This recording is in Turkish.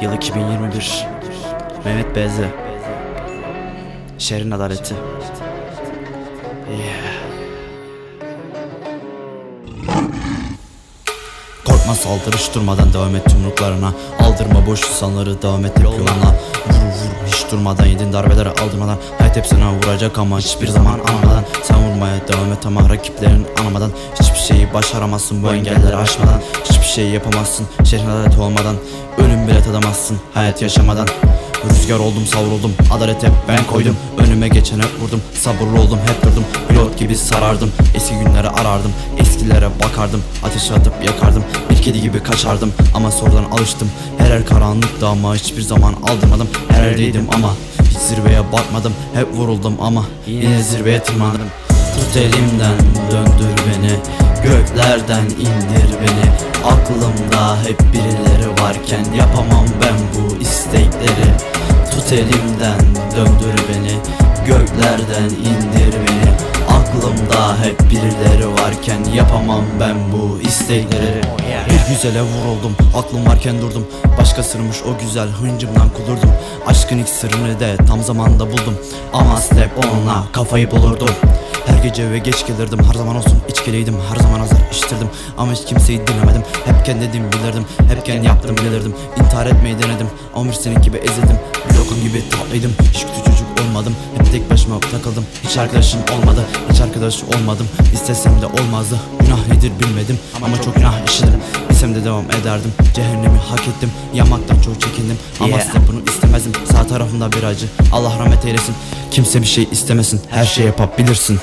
Yıl 2021 Mehmet Beze Şehrin adaleti. Yeah. Korkma saldırış durmadan devam et yumruklarına Aldırma boş insanları devam et yoluna Vur vur hiç durmadan yedin darbeleri aldırmadan Hayat hepsine vuracak ama hiçbir zaman anlamadan. Sen vurmaya devam et ama rakiplerin anlamadan. Hiçbir şeyi başaramazsın bu engelleri aşmadan. Hiçbir şey yapamazsın şehrin adaleti olmadan. Ölüm bile tadamazsın hayat yaşamadan. Rüzgar oldum savruldum adalete ben koydum. Önüme geçene vurdum sabırlı oldum hep durdum Pilot gibi sarardım eski günleri arardım. Eskilere bakardım ateşe atıp yakardım. Bir kedi gibi kaçardım ama sonradan alıştım. Her yer karanlıktı ama hiçbir zaman aldırmadım. Her yerdeydim ama hiç zirveye bakmadım Hep vuruldum ama yine zirveye tırmandım. Tut elimden döndür beni Göklerden indir beni. Aklımda hep birileri varken Yapamam ben bu istekleri. Tut elimden döndür beni. Göklerden indir beni. Aklımda hep birileri varken Yapamam ben bu istekleri. Bir güzele vuruldum Aklım varken durdum. Başkasıymış o güzel hıncımdan kudurdum. Aşkın ilk sırrını de tam zamanda buldum. Ama step onunla kafayı bulurdum her gece eve geç gelirdim Her zaman olsun içkiliydim. Her zaman hazır iştirdim Ama hiç kimseyi dinlemedim. Hep kendi dediğimi bilirdim Hep kendi yaptım bilirdim. İntihar etmeyi denedim Ama bir senin gibi ezildim. Lokum gibi tatlıydım Hiç kötü çocuk olmadım. Hep tek başıma takıldım Hiç arkadaşım olmadı. Hiç arkadaş olmadım İstesem de olmazdı. Günah nedir bilmedim Ama çok günah işledim. Bilsem de devam ederdim Cehennemi hak ettim. Yanmaktan çok çekindim Ama Yeah. size bunu istemezdim. Sağ tarafımda bir acı Allah rahmet eylesin. Kimse bir şey istemesin Her şey yapabilirsin